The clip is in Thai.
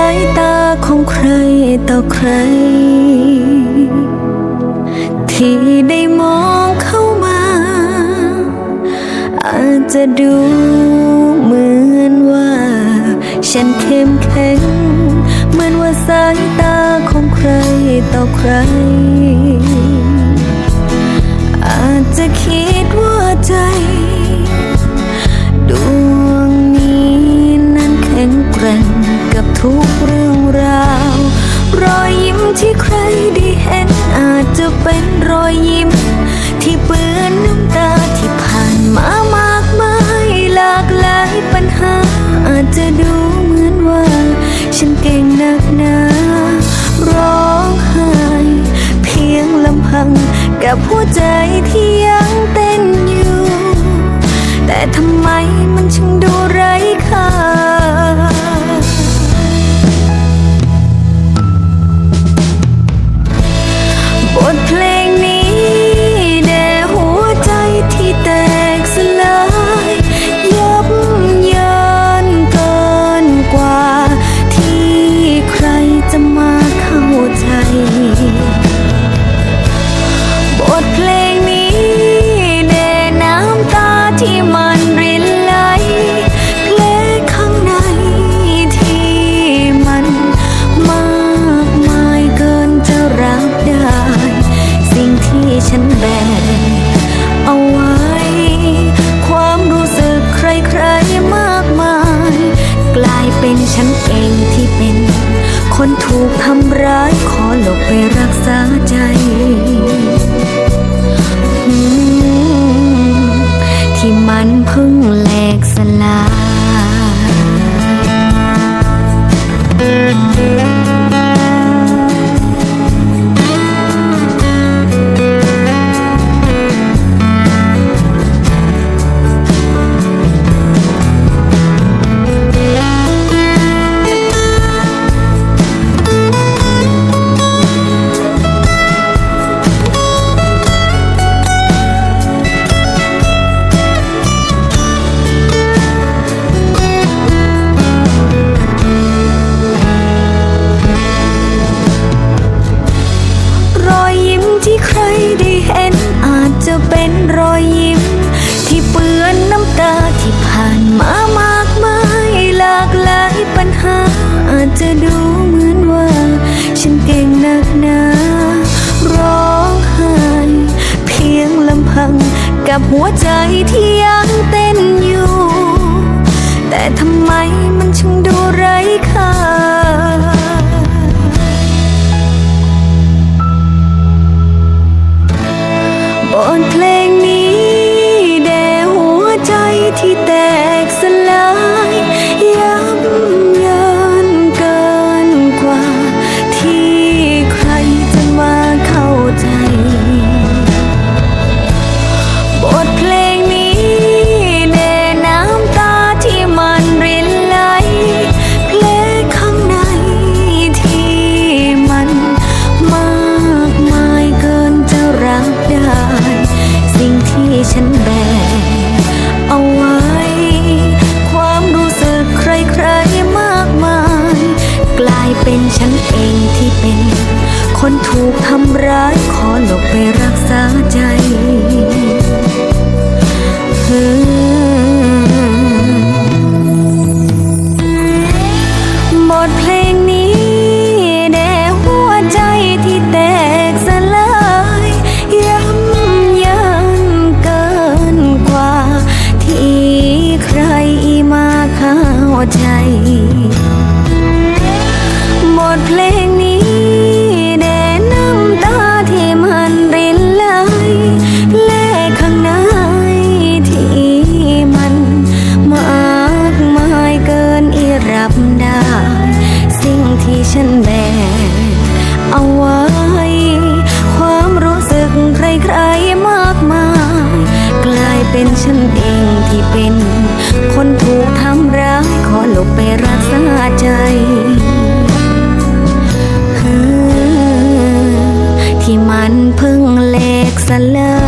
ายตาของใครต่อใคร ที่ได้มองเข้ามา อาจจะดูเหมือนว่า ฉันเข้มแข็ง เหมือนว่าสายตาของใครต่อใคร อาจจะคิดว่าใจ ทุกเรื่องราว รอยยิ้มที่ใครได้เห็นอาจจะเป็นรอยยิ้ม ที่เปื้อนน้ำตาที่ผ่านมามากมายหลากหลายปัญหา อาจจะดูเหมือนว่า ฉันเก่งนักหนาร้องไห้เพียงลำพัง กับหัวใจที่ยังเต้นอยู่ แต่ทำไมมันช่างดูไร้ค่า ฉันแบกเอาไว้ ความรู้สึกใครๆมากมาย กลายเป็นฉันเองที่เป็น คนถูกทำร้ายขอหลบไปรักษาใจที่มันเพิ่งแหลกสล หัวใจที่ยังเต้นอยู่ แต่ทำไม เป็น คนถูกทำร้ายขอหลบไปรักษาใจบทเพลงนี้แด่หัวใจที่แตกสลายย้ำยันเกินกว่า ที่ใครมาเข้าใจ บทเพลงนี้ ฉันแบกเอาไว้ ความรู้สึกใครๆมากมาย กลายเป็นฉันเองที่เป็น คนถูกทำร้ายขอหลบไปรักษาใจที่มันพิ่งเล็กสลา